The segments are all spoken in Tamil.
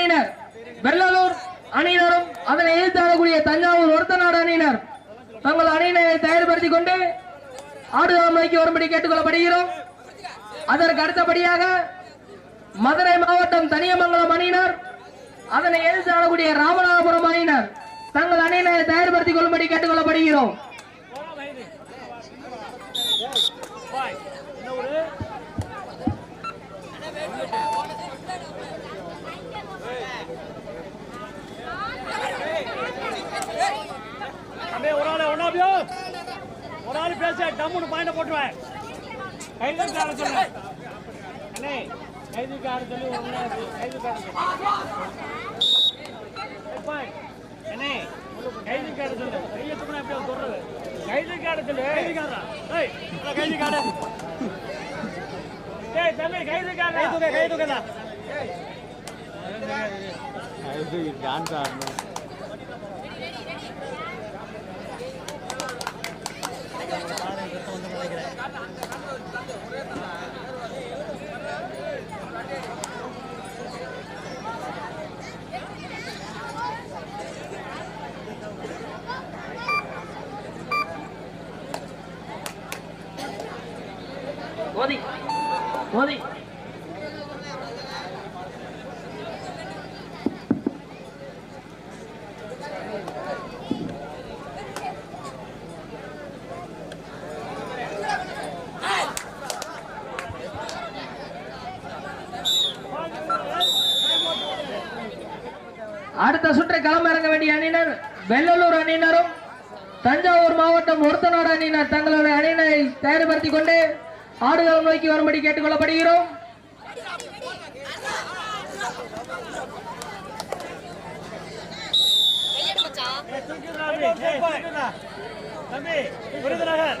அணியினர். வெள்ளலூர் அணியினரும் அதனை எதிர்த்தாடக்கூடிய தஞ்சாவூர் ஒருத்தநாடு அணியினர். தங்கள் அணியினரை தயார்படுத்திக் கொண்டு ஆடுகளம் நோக்கி வரும்படி கேட்டுக்கொள்ளப்படுகிறோம். அதற்கு அடுத்தபடியாக மதுரை மாவட்டம் தனியமங்கலம் அணியினர். அதனை எதிர்த்தாடக்கூடிய ராமநாதபுரம் அணியினர். தங்கள் அணியினரை தயார்படுத்திக் கொள்ளும்படி கேட்டுக்கொள்ளப்படுகிறோம் அப்படியே ஒரு ஆள் ஒன்றா அப்படியோ ஒரு ஆள் பேச போட்டுருவேன் கைதுக்கார சொல்லு அண்ணே கைதுக்கார சொல்லி ஒன்றா கைதுக்கார அண்ணே கைதுக்கார சொல்லு. கையை தூக்கினா அப்படியே சொல்றது? கைதுக்கார சொல்லு. கைதுக்காரா ஏய். கைதுக்கார ஏய் தம்பி கைதுக்கார கை தூக்க கை தூக்கடா டான்ஸ் ஆடணும் களமிறங்க வேண்டிய அணியினர் வெள்ளலூர் அணியினரும் தஞ்சாவூர் மாவட்டம் ஒருத்தநாடு அணியினர் தங்களுடைய அணியினரை தயார்படுத்திக் கொண்டு ஆடுகளம் நோக்கி வரும்படி கேட்டுக்கொள்ளப்படுகிறோம். தம்பி விருதுநகர்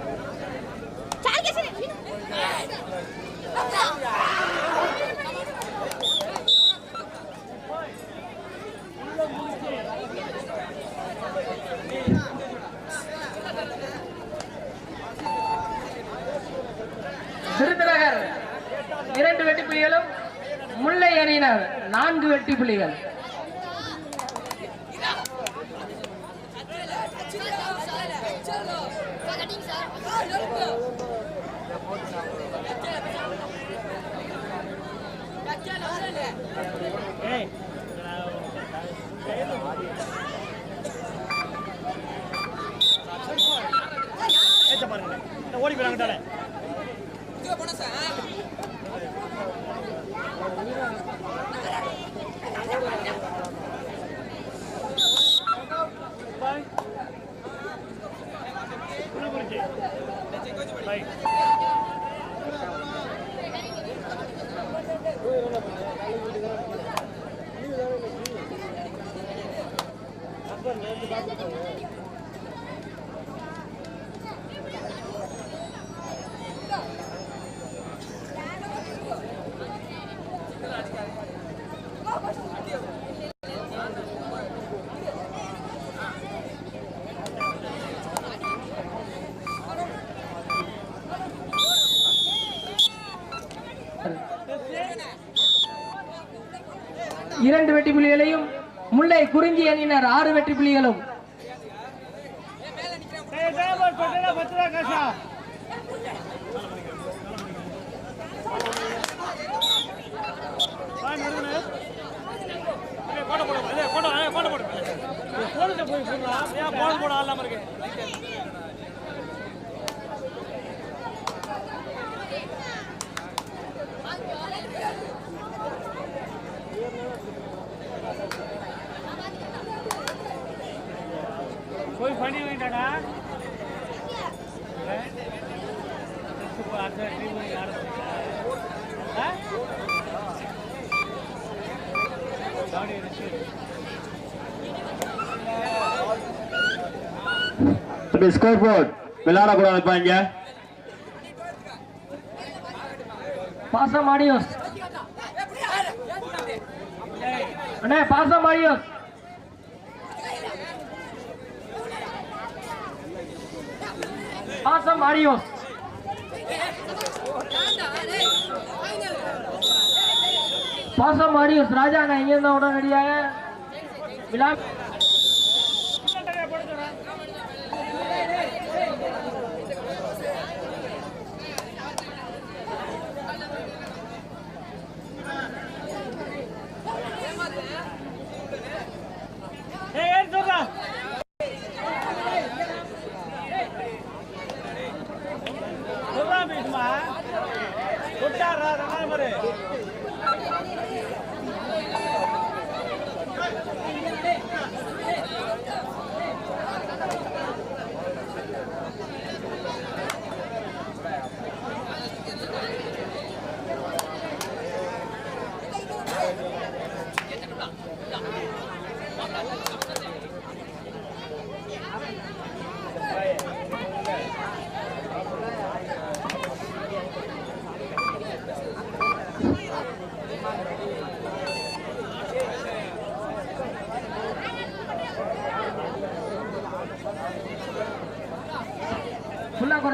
மட்டும் இரண்டு வெட்டி புலிகளும் முல்லை அணியினர் நான்கு வெட்டி புலிகள் ஓடி போறாங்கட்டாலே இரண்டு வெட்டி புலிகளையும் முல்லை குறிஞ்சி அணியினர் ஆறு வெட்டி புலிகளும் போட போட போட போட. போட போட போட போட போட. போட போட போட போட போட போட போட போட போடலாம் போட போட போட ஆளாம இருக்கு? போய் ஸ்கோர் போர்ட் விளையாடக்கூடாது வைப்பாங்க பாசம் ஆடியோஸ் அண்ணே பாசம் ஆடியோஸ் பாசம் ஆடியோஸ் பாசம் ஆடியோஸ் ராஜா நான் இங்கே இருந்தா உடனடியாக. விழா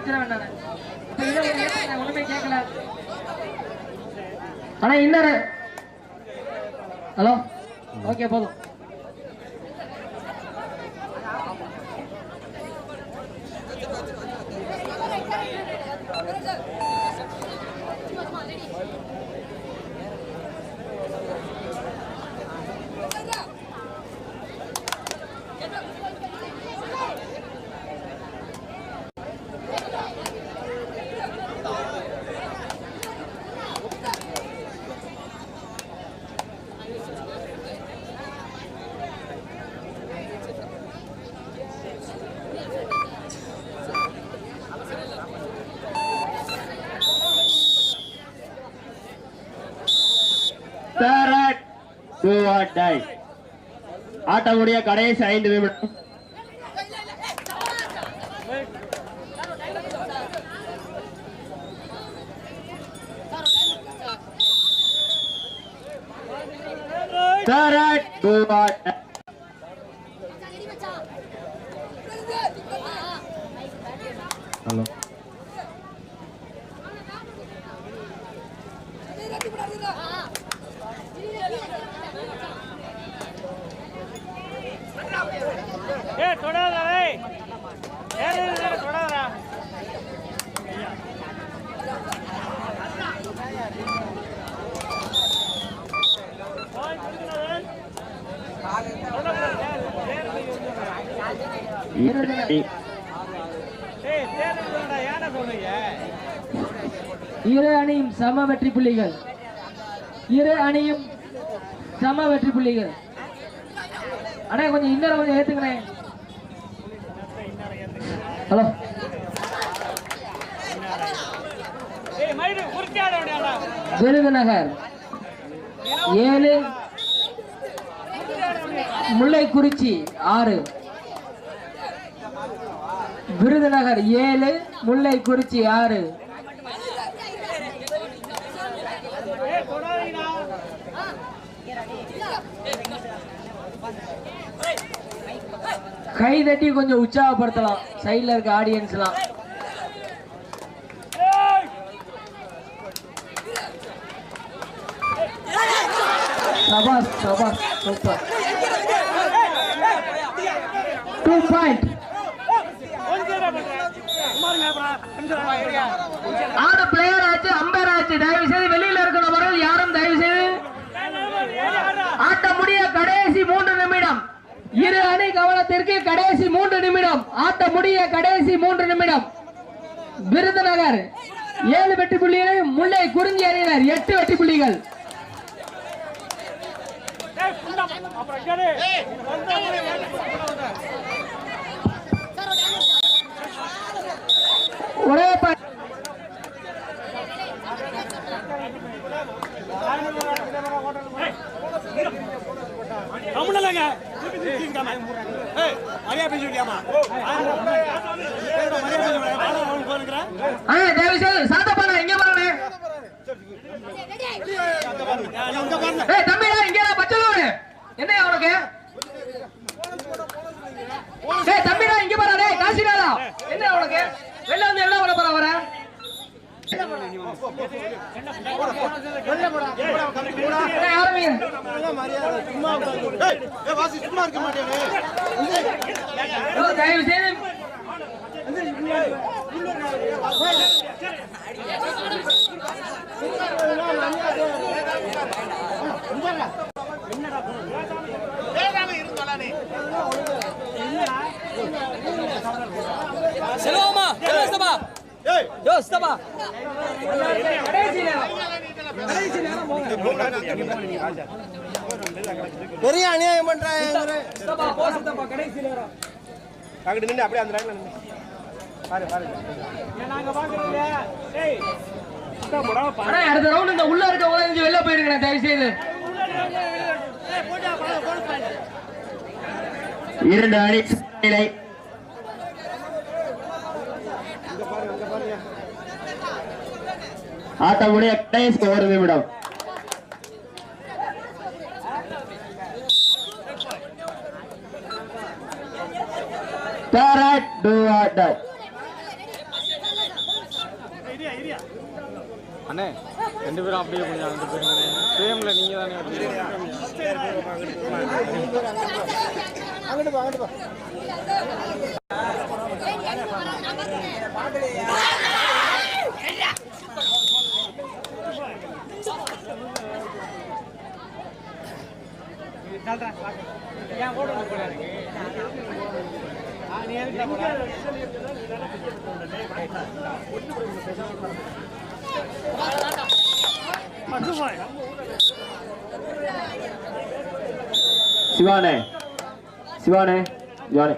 ஏத்துங்க, நான் ஒண்ணுமே கேட்கல. ஆனா இன்னொரு. ஹலோ? ஓகே போதும். டூ ஆர் டை ஆட்டமுடைய கடைசி ஐந்து நிமிடம். தேர்ட் டூ ஏ இல்லடா ஏன்டா சொல்றீங்க? இரு அணியும் சம வெற்றி புள்ளிகள். இரு அணியும் சம வெற்றி புள்ளிகள். அண்ணே கொஞ்சம் இன்னொரு கொஞ்சம் ஏத்துக்கணே ஹலோ. விருதுநகர் ஏழு. முல்லைக்குறிச்சி ஆறு. விருதுநகர் ஏழு. முல்லைக்குறிச்சி ஆறு ஏய் தொடாதீங்கடா கை தட்டி கொஞ்சம் உற்சாகப்படுத்தலாம். சைடுல இருக்க ஆடியன்ஸ்லாம் எல்லாம் சபாஸ் சபாஸ் சூப்பர். டூ பாயிண்ட் பிளேயர் ஆச்சு அம்பையர் ஆச்சு. தயவு செய்து வெளியில இருக்கிற நபர்கள் யாரும் தயவு செய்து ஆட்ட முடிய கடைசி மூன்று நிமிடம் இரு ஆட்டத்திற்கு கடைசி மூன்று நிமிடம் ஆட்ட முடிய கடைசி மூன்று நிமிடம். விருதுநகர் ஏழு வெற்றி புள்ளிகளை முல்லை குறிஞ்சி அணியினர் எட்டு வெற்றி புள்ளிகள். ஒரே ப- கம்முனலங்க. மரியாதை பேசிட்டியாமா சாத்தப்பாடா எங்க பாருங்க தம்பிடா இங்க பச்சலூர். என்ன உனக்கு? தம்பிடா இங்க பாரு காசிடாதா என்ன உனக்கு? வெளில வந்து என்ன பண்ண போற வர தயவு செய்து செல்வமா பெரிய அநியாயம் பண்றாங்க ஸ்தபா போ ஸ்தபா கடைசி நேரம். அங்கிட்டு நின்று அப்படியே அந்த லைன்ல நின்று பாரு பாரு. நாங்க பாக்குறது டேய் அக்கா போடா பா அண்ணா அடுத்த ரவுண்ட் இந்த உள்ள இருக்கவங்க இங்க வெளில போயிருங்க தயவு செய்து இரண்டு அணி நிலை. ஆட்டமுடைய கடைசி ஒரு நிமிடம் Correct, do or die. அண்ணே ரெண்டு பேரும் அப்படியே கொஞ்சம் ரெண்டு பேரும் ஃப்ரேம்ல நீங்க தானே அங்கிட்டு போ அங்கிட்டு சிவானே சிவானே சிவானே.